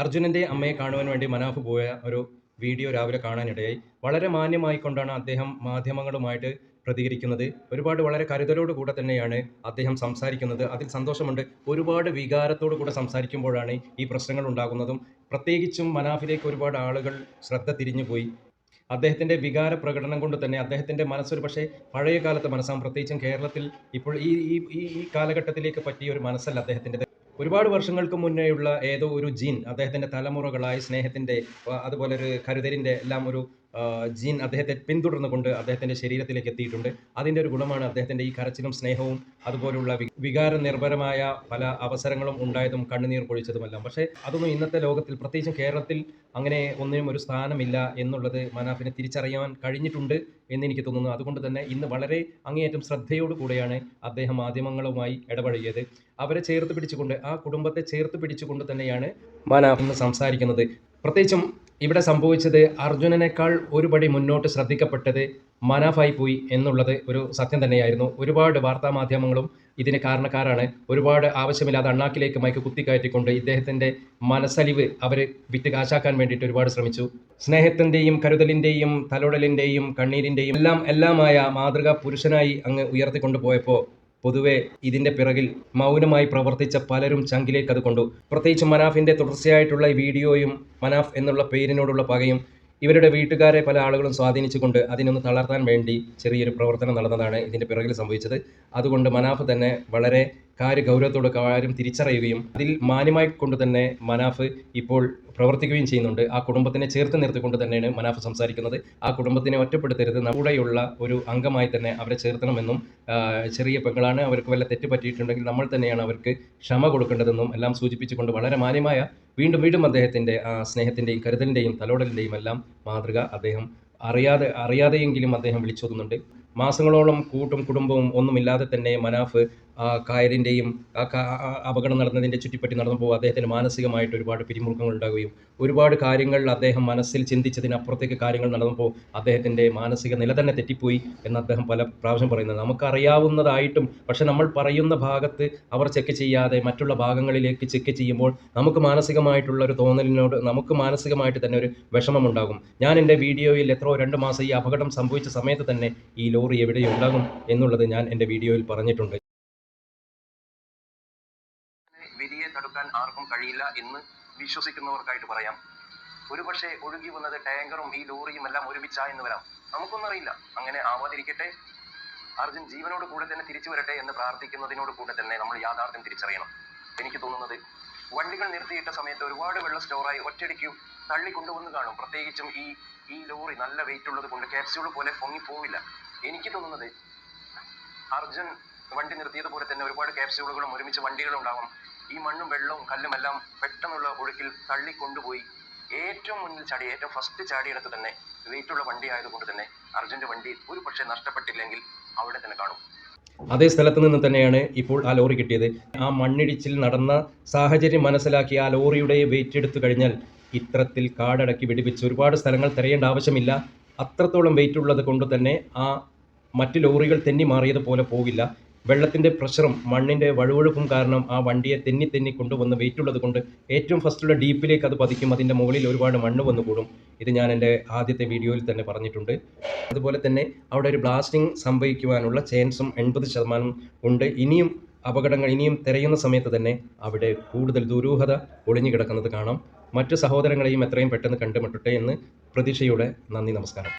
അർജുനന്റെ അമ്മയെ കാണുവാൻ വേണ്ടി മനാഫ് പോയ ഒരു വീഡിയോ രാവിലെ കാണാനിടയായി. വളരെ മാന്യമായിക്കൊണ്ടാണ് അദ്ദേഹം മാധ്യമങ്ങളുമായിട്ട് പ്രതികരിക്കുന്നത്. ഒരുപാട് വളരെ കരുതലോട് കൂടെ തന്നെയാണ് അദ്ദേഹം സംസാരിക്കുന്നത്. അതിൽ സന്തോഷമുണ്ട്. ഒരുപാട് വികാരത്തോടു കൂടെ സംസാരിക്കുമ്പോഴാണ് ഈ പ്രശ്നങ്ങൾ ഉണ്ടാകുന്നതും. പ്രത്യേകിച്ചും മനാഫിലേക്ക് ഒരുപാട് ആളുകൾ ശ്രദ്ധ തിരിഞ്ഞുപോയി അദ്ദേഹത്തിന്റെ വികാര പ്രകടനം കൊണ്ട് തന്നെ അദ്ദേഹത്തിന്റെ മനസ്സൊരു പക്ഷേ പഴയ കാലത്തെ മനസ്സാണ്. പ്രത്യേകിച്ചും കേരളത്തിൽ ഇപ്പോൾ ഈ ഈ കാലഘട്ടത്തിലേക്ക് പറ്റിയ ഒരു മനസ്സല്ല അദ്ദേഹത്തിന്റെ ഒരുപാട് വർഷങ്ങൾക്ക് മുന്നേയുള്ള ഏതോ ഒരു ജീൻ അദ്ദേഹത്തിന്റെ തലമുറകളായി സ്നേഹത്തിന്റെ അതുപോലെ ഒരു കരുതലിന്റെ എല്ലാം ഒരു ജീൻ അദ്ദേഹത്തെ പിന്തുടർന്നുകൊണ്ട് അദ്ദേഹത്തിന്റെ ശരീരത്തിലേക്ക് എത്തിയിട്ടുണ്ട്. അതിന്റെ ഒരു ഗുണമാണ് അദ്ദേഹത്തിന്റെ ഈ കരച്ചിലും സ്നേഹവും അതുപോലുള്ള വികാര നിർഭരമായ പല അവസരങ്ങളും ഉണ്ടായതും കണ്ണുനീർ പൊഴിച്ചതുമെല്ലാം. പക്ഷേ അതൊന്നും ഇന്നത്തെ ലോകത്തിൽ പ്രത്യേകിച്ചും കേരളത്തിൽ അങ്ങനെ ഒന്നിനും ഒരു സ്ഥാനമില്ല എന്നുള്ളത് മനാഫിനെ തിരിച്ചറിയാൻ കഴിഞ്ഞിട്ടുണ്ട് എന്ന് എനിക്ക് തോന്നുന്നു. അതുകൊണ്ട് തന്നെ ഇന്ന് വളരെ അങ്ങേയറ്റം ശ്രദ്ധയോടു കൂടെയാണ് അദ്ദേഹം മാധ്യമങ്ങളുമായി ഇടപഴകിയത്. അവരെ ചേർത്ത് പിടിച്ചുകൊണ്ട് ആ കുടുംബത്തെ ചേർത്ത് പിടിച്ചുകൊണ്ട് തന്നെയാണ് മനാഫ് സംസാരിക്കുന്നത്. പ്രത്യേകിച്ചും ഇവിടെ സംഭവിച്ചത് അർജുനനേക്കാൾ ഒരുപടി മുന്നോട്ട് ശ്രദ്ധിക്കപ്പെട്ടത് മനാഫായി പോയി എന്നുള്ളത് ഒരു സത്യം തന്നെയായിരുന്നു. ഒരുപാട് വാർത്താ മാധ്യമങ്ങളും ഇതിന് കാരണക്കാരാണ്. ഒരുപാട് ആവശ്യമില്ലാതെ അണ്ണാക്കിലേക്ക് മയക്ക് കുത്തിക്കയറ്റിക്കൊണ്ട് ഇദ്ദേഹത്തിന്റെ മനസ്സലിവ് അവർ വിറ്റ് കാശാക്കാൻ വേണ്ടിയിട്ട് ഒരുപാട് ശ്രമിച്ചു. സ്നേഹത്തിന്റെയും കരുതലിന്റെയും തലോടലിന്റെയും കണ്ണീരിന്റെയും എല്ലാം എല്ലാമായ മാതൃകാ പുരുഷനായി അങ്ങ് ഉയർത്തിക്കൊണ്ടു പോയപ്പോൾ പൊതുവെ ഇതിന്റെ പിറകിൽ മൗനമായി പ്രവർത്തിച്ച പലരും ചങ്കിലേക്ക് അത് കൊണ്ടു. പ്രത്യേകിച്ച് മനാഫിന്റെ തുടർച്ചയായിട്ടുള്ള ഈ വീഡിയോയും മനാഫ് എന്നുള്ള പേരിനോടുള്ള പകയും ഇവരുടെ വീട്ടുകാരെ പല ആളുകളും സ്വാധീനിച്ചുകൊണ്ട് അതിനൊന്ന് തളർത്താൻ വേണ്ടി ചെറിയൊരു പ്രവർത്തനം നടന്നതാണ് ഇതിന്റെ പിറകിൽ സംഭവിച്ചത്. അതുകൊണ്ട് മനാഫ് തന്നെ വളരെ കാര്യ ഗൗരവത്തോടെ കാര്യം തിരിച്ചറിയുകയും അതിൽ മാന്യമായി കൊണ്ട് തന്നെ മനാഫ് ഇപ്പോൾ പ്രവർത്തിക്കുകയും ചെയ്യുന്നുണ്ട്. ആ കുടുംബത്തിനെ ചേർത്ത് നിർത്തിക്കൊണ്ട് തന്നെയാണ് മനാഫ് സംസാരിക്കുന്നത്. ആ കുടുംബത്തിനെ ഒറ്റപ്പെടുത്തരുത്. കൂടെയുള്ള ഒരു അംഗമായി തന്നെ അവരെ ചേർത്തണമെന്നും ചെറിയ പെങ്ങളാണ് അവർക്ക് വല്ല തെറ്റ് പറ്റിയിട്ടുണ്ടെങ്കിൽ നമ്മൾ തന്നെയാണ് അവർക്ക് ക്ഷമ കൊടുക്കേണ്ടതെന്നും എല്ലാം സൂചിപ്പിച്ചുകൊണ്ട് വളരെ മാന്യമായ വീണ്ടും വീണ്ടും അദ്ദേഹത്തിന്റെ സ്നേഹത്തിന്റെയും കരുതലിന്റെയും തലോടലിന്റെയും എല്ലാം മാതൃക അദ്ദേഹം അറിയാതെ അറിയാതെയെങ്കിലും അദ്ദേഹം വിളിച്ചോതുന്നുണ്ട്. മാസങ്ങളോളം കൂട്ടും കുടുംബവും ഒന്നുമില്ലാതെ തന്നെ മനാഫ് ആ കായലിന്റെയും ആ അപകടം നടന്നതിന്റെ ചുറ്റിപ്പറ്റി നടന്നപ്പോൾ അദ്ദേഹത്തിന് മാനസികമായിട്ട് ഒരുപാട് പിരിമുറുക്കങ്ങൾ ഉണ്ടാകുകയും ഒരുപാട് കാര്യങ്ങൾ അദ്ദേഹം മനസ്സിൽ ചിന്തിച്ചതിനപ്പുറത്തേക്ക് കാര്യങ്ങൾ നടന്നപ്പോൾ അദ്ദേഹത്തിന്റെ മാനസിക നില തന്നെ തെറ്റിപ്പോയി എന്ന് അദ്ദേഹം പല പ്രാവശ്യം പറയുന്നത്. നമുക്കറിയാവുന്നതായിട്ടും പക്ഷെ നമ്മൾ പറയുന്ന ഭാഗത്ത് അവർ ചെക്ക് ചെയ്യാതെ മറ്റുള്ള ഭാഗങ്ങളിലേക്ക് ചെക്ക് ചെയ്യുമ്പോൾ നമുക്ക് മാനസികമായിട്ടുള്ള ഒരു തോന്നലിനോട് നമുക്ക് മാനസികമായിട്ട് തന്നെ ഒരു വിഷമമുണ്ടാകും ഞാൻ എന്റെ വീഡിയോയിൽ എത്രയോ രണ്ട് മാസം ഈ അപകടം സംഭവിച്ച സമയത്ത് തന്നെ ഈ ലോറി എവിടെയുണ്ടാകും എന്നുള്ളത് ഞാൻ എന്റെ വീഡിയോയിൽ പറഞ്ഞിട്ടുണ്ട്. വിധിയെ തടുക്കാൻ ആർക്കും കഴിയില്ല എന്ന് വിശ്വസിക്കുന്നവർക്കായിട്ട് പറയാം. ഒരുപക്ഷെ ഒഴുകി വന്നത് ടാങ്കറും ഈ ലോറിയും എല്ലാം ഒരുമിച്ചാ എന്ന് വരാം. നമുക്കൊന്നും അറിയില്ല. അങ്ങനെ ആവാതിരിക്കട്ടെ. അർജുൻ ജീവനോട് കൂടെ തന്നെ തിരിച്ചു വരട്ടെ എന്ന് പ്രാർത്ഥിക്കുന്നതിനോട് കൂടെ തന്നെ നമ്മൾ യാഥാർത്ഥ്യം തിരിച്ചറിയണം. എനിക്ക് തോന്നുന്നത് വണ്ടികൾ നിർത്തിയിട്ട സമയത്ത് ഒരുപാട് വെള്ളം സ്റ്റോറായി ഒറ്റയടിക്ക് തള്ളി കൊണ്ടുവന്ന് കാണും. പ്രത്യേകിച്ചും ഈ ഈ ലോറി നല്ല വെയിറ്റ് ഉള്ളത് കൊണ്ട് ക്യാപ്സ്യൂൾ പോലെ പൊങ്ങി പോവില്ല. എനിക്ക് തോന്നുന്നത് അർജുൻ വണ്ടി നിർത്തിയതുപോലെ തന്നെ ഒരുപാട് ക്യാപ്സ്യൂളുകളും ഒരുമിച്ച് വണ്ടികളും ഉണ്ടാവും ഈ മണ്ണും വെള്ളവും കല്ലും എല്ലാം പെട്ടെന്നുള്ള ഒഴുക്കിൽ തള്ളി കൊണ്ടുപോയി ഏറ്റവും മുന്നിൽ ചാടി ഏറ്റവും ഫസ്റ്റ് ചാടിയെടുത്ത് തന്നെ വെയിറ്റുള്ള വണ്ടി ആയതുകൊണ്ട് തന്നെ അർജുന്റെ വണ്ടി ഒരു പക്ഷേ നഷ്ടപ്പെട്ടില്ലെങ്കിൽ അവിടെ തന്നെ കാണും. അതേ സ്ഥലത്ത് നിന്ന് തന്നെയാണ് ഇപ്പോൾ ആ ലോറി കിട്ടിയത്. ആ മണ്ണിടിച്ചിൽ നടന്ന സാഹചര്യം മനസ്സിലാക്കി ആ ലോറിയുടെ വെയിറ്റ് എടുത്തു കഴിഞ്ഞാൽ ഇത്രത്തിൽ കാടടക്കി വെടിവെച്ച് ഒരുപാട് സ്ഥലങ്ങൾ തിരയേണ്ട ആവശ്യമില്ല. അത്രത്തോളം വെയിറ്റ് ഉള്ളത് കൊണ്ട് തന്നെ ആ മറ്റ് ലോറികൾ തെന്നി മാറിയതുപോലെ പോകില്ല. വെള്ളത്തിന്റെ പ്രഷറും മണ്ണിന്റെ വഴുവഴുപ്പും കാരണം ആ വണ്ടിയെ തെന്നി തെന്നി കൊണ്ടുവന്ന് വെയിറ്റ് ഉള്ളത് കൊണ്ട് ഏറ്റവും ഫസ്റ്റുള്ള ഡീപ്പിലേക്ക് അത് പതിക്കും. അതിന്റെ മുകളിൽ ഒരുപാട് മണ്ണ് വന്നു കൂടും. ഇത് ഞാൻ എന്റെ ആദ്യത്തെ വീഡിയോയിൽ തന്നെ പറഞ്ഞിട്ടുണ്ട്. അതുപോലെ തന്നെ അവിടെ ഒരു ബ്ലാസ്റ്റിംഗ് സംഭവിക്കുവാനുള്ള ചാൻസും എൺപത് ശതമാനം ഉണ്ട്. ഇനിയും അപകടങ്ങൾ ഇനിയും തിരയുന്ന സമയത്ത് തന്നെ അവിടെ കൂടുതൽ ദുരൂഹത ഒളിഞ്ഞു കിടക്കുന്നത് കാണാം. മറ്റു സഹോദരങ്ങളെയും എത്രയും പെട്ടെന്ന് കണ്ടുമുട്ടട്ടെ എന്ന് പ്രതീക്ഷയോടെ നന്ദി നമസ്കാരം.